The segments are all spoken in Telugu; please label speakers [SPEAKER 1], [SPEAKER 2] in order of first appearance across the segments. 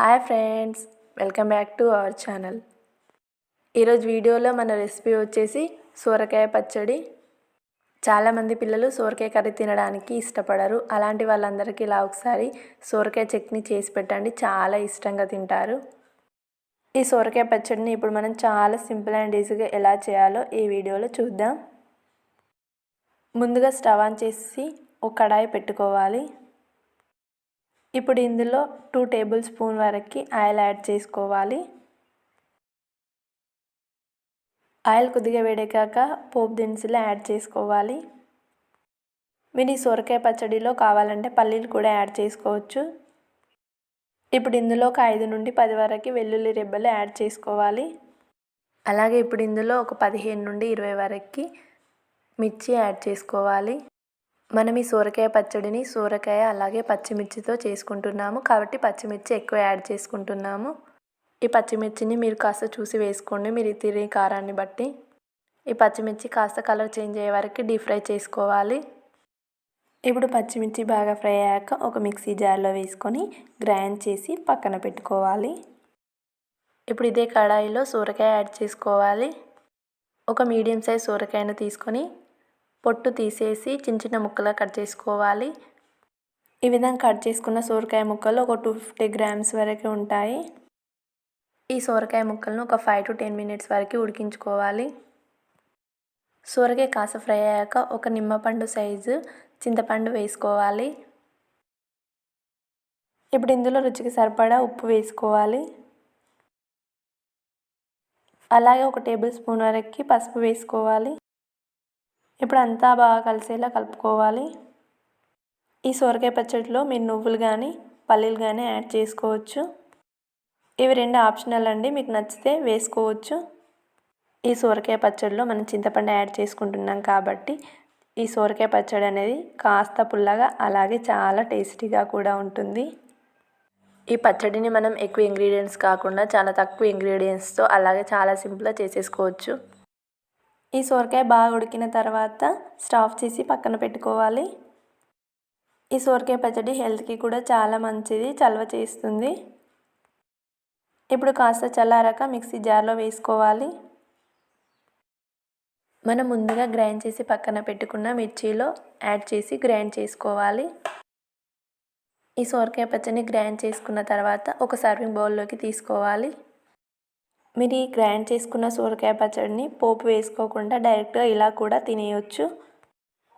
[SPEAKER 1] Hi friends welcome back to our channel. ఈరోజు వీడియోలో మన రెసిపీ వచ్చేసి సోరకాయ పచ్చడి. చాలామంది పిల్లలు సోరకాయ కర్రీ తినడానికి ఇష్టపడరు. అలాంటి వాళ్ళందరికీ ఇలా ఒకసారి సోరకాయ చట్నీ చేసి పెట్టండి చాలా ఇష్టంగా తింటారు. ఈ సోరకాయ పచ్చడిని ఇప్పుడు మనం చాలా సింపుల్ అండ్ ఈజీగా ఎలా చేయాలో ఈ వీడియోలో చూద్దాం. ముందుగా స్టవ్ ఆన్ చేసి ఒక కడాయి పెట్టుకోవాలి. ఇప్పుడు ఇందులో టూ టేబుల్ స్పూన్ వరకు ఆయిల్ యాడ్ చేసుకోవాలి. ఆయిల్ కొద్దిగా వేడెక్కాక పోపు దినుసులు యాడ్ చేసుకోవాలి. మీరు ఈ సొరకాయ పచ్చడిలో కావాలంటే పల్లీలు కూడా యాడ్ చేసుకోవచ్చు. ఇప్పుడు ఇందులో ఒక ఐదు నుండి పది వరకు వెల్లుల్లి రెబ్బలు యాడ్ చేసుకోవాలి. అలాగే ఇప్పుడు ఇందులో ఒక పదిహేను నుండి ఇరవై వరకు మిర్చి యాడ్ చేసుకోవాలి. మనం ఈ సోరకాయ పచ్చడిని సోరకాయ అలాగే పచ్చిమిర్చితో చేసుకుంటున్నాము. కాబట్టి పచ్చిమిర్చి ఎక్కువ యాడ్ చేసుకుంటున్నాము. ఈ పచ్చిమిర్చిని మీరు కాస్త చూసి వేసుకోండి. మీరు తిరిగి కారాన్ని బట్టి ఈ పచ్చిమిర్చి కాస్త కలర్ చేంజ్ అయ్యే వరకు డీప్ ఫ్రై చేసుకోవాలి. ఇప్పుడు పచ్చిమిర్చి బాగా ఫ్రై అయ్యాక ఒక మిక్సీ జార్లో వేసుకొని గ్రైండ్ చేసి పక్కన పెట్టుకోవాలి. ఇప్పుడు ఇదే కడాయిలో సూరకాయ యాడ్ చేసుకోవాలి. ఒక మీడియం సైజ్ సూరకాయను తీసుకొని పొట్టు తీసేసి చిన్న చిన్న ముక్కలు కట్ చేసుకోవాలి. ఈ విధంగా కట్ చేసుకున్న సోరకాయ ముక్కలు ఒక టూ ఫిఫ్టీ గ్రామ్స్ వరకు ఉంటాయి. ఈ సోరకాయ ముక్కలను ఒక ఫైవ్ టు టెన్ మినిట్స్ వరకు ఉడికించుకోవాలి. సోరకాయ కాస ఫ్రై అయ్యాక ఒక నిమ్మపండు సైజు చింతపండు వేసుకోవాలి. ఇప్పుడు ఇందులో రుచికి సరిపడా ఉప్పు వేసుకోవాలి. అలాగే ఒక టేబుల్ స్పూన్ వరకు పసుపు వేసుకోవాలి. ఇప్పుడు అంతా బాగా కలిసేలా కలుపుకోవాలి. ఈ సొరకాయ పచ్చడిలో మీరు నువ్వులు కానీ పల్లీలు కానీ యాడ్ చేసుకోవచ్చు. ఇవి రెండు ఆప్షనల్ అండి. మీకు నచ్చితే వేసుకోవచ్చు. ఈ సొరకాయ పచ్చడిలో మనం చింతపండు యాడ్ చేసుకుంటున్నాం కాబట్టి ఈ సొరకాయ పచ్చడి అనేది కాస్త పుల్లగా అలాగే చాలా టేస్టీగా కూడా ఉంటుంది. ఈ పచ్చడిని మనం ఎక్కువ ఇంగ్రీడియంట్స్ కాకుండా చాలా తక్కువ ఇంగ్రీడియంట్స్తో అలాగే చాలా సింపుల్గా చేసేసుకోవచ్చు. ఈ సోరకాయ బాగా ఉడికిన తర్వాత స్టాఫ్ చేసి పక్కన పెట్టుకోవాలి. ఈ సోరకాయ పచ్చడి హెల్త్కి కూడా చాలా మంచిది చలవ చేస్తుంది. ఇప్పుడు కాస్త చల్లారాక మిక్సీ జార్లో వేసుకోవాలి. మనం ముందుగా గ్రైండ్ చేసి పక్కన పెట్టుకున్న మిర్చిలో యాడ్ చేసి గ్రైండ్ చేసుకోవాలి. ఈ సోరకాయ పచ్చడిని గ్రైండ్ చేసుకున్న తర్వాత ఒక సర్వింగ్ బౌల్లోకి తీసుకోవాలి. మీరు ఈ గ్రైండ్ చేసుకున్న సోరకాయ పచ్చడిని పోపు వేసుకోకుండా డైరెక్ట్గా ఇలా కూడా తినేయచ్చు.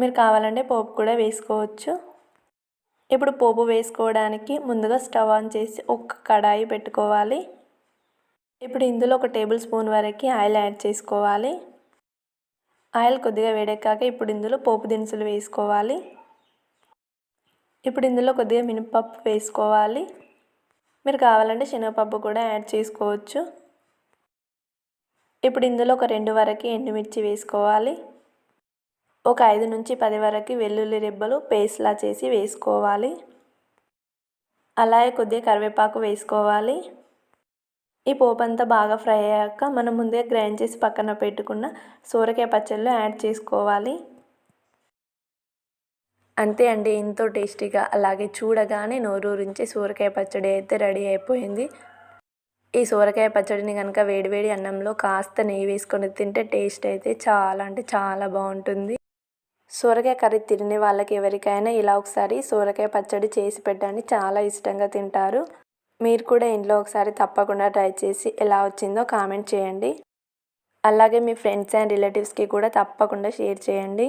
[SPEAKER 1] మీరు కావాలంటే పోపు కూడా వేసుకోవచ్చు. ఇప్పుడు పోపు వేసుకోవడానికి ముందుగా స్టవ్ ఆన్ చేసి ఒక కడాయి పెట్టుకోవాలి. ఇప్పుడు ఇందులో ఒక టేబుల్ స్పూన్ వరకు ఆయిల్ యాడ్ చేసుకోవాలి. ఆయిల్ కొద్దిగా వేడెక్కాక ఇప్పుడు ఇందులో పోపు దినుసులు వేసుకోవాలి. ఇప్పుడు ఇందులో కొద్దిగా మినపప్పు వేసుకోవాలి. మీరు కావాలంటే శనగపప్పు కూడా యాడ్ చేసుకోవచ్చు. ఇప్పుడు ఇందులో ఒక రెండు వరకు ఎండుమిర్చి వేసుకోవాలి. ఒక ఐదు నుంచి పది వరకు వెల్లుల్లి రెబ్బలు పేస్ట్లా చేసి వేసుకోవాలి. అలాగే కొద్దిగా కరివేపాకు వేసుకోవాలి. ఈ పోపు అంతా బాగా ఫ్రై అయ్యాక మనం ముందే గ్రైండ్ చేసి పక్కన పెట్టుకున్న సోరకాయ పచ్చళ్ళు యాడ్ చేసుకోవాలి. అంతే అండి ఎంతో టేస్టీగా అలాగే చూడగానే నోరూరించి సోరకాయ పచ్చడి అయితే రెడీ అయిపోయింది. ఈ సోరకాయ పచ్చడిని కనుక వేడివేడి అన్నంలో కాస్త నెయ్యి వేసుకొని తింటే టేస్ట్ అయితే చాలా అంటే చాలా బాగుంటుంది. సోరకాయ కర్రీ తినే వాళ్ళకి ఎవరికైనా ఇలా ఒకసారి సోరకాయ పచ్చడి చేసి పెట్టండి. చాలా ఇష్టంగా తింటారు. మీరు కూడా ఇంట్లో ఒకసారి తప్పకుండా ట్రై చేసి ఎలా వచ్చిందో కామెంట్ చేయండి. అలాగే మీ ఫ్రెండ్స్ అండ్ రిలేటివ్స్కి కూడా తప్పకుండా షేర్ చేయండి.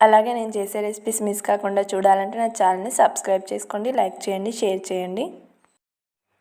[SPEAKER 1] అలాగే నేను చేసే రెసిపీస్ మిస్ కాకుండా చూడాలంటే నా ఛానల్ని సబ్స్క్రైబ్ చేసుకోండి లైక్ చేయండి షేర్ చేయండి.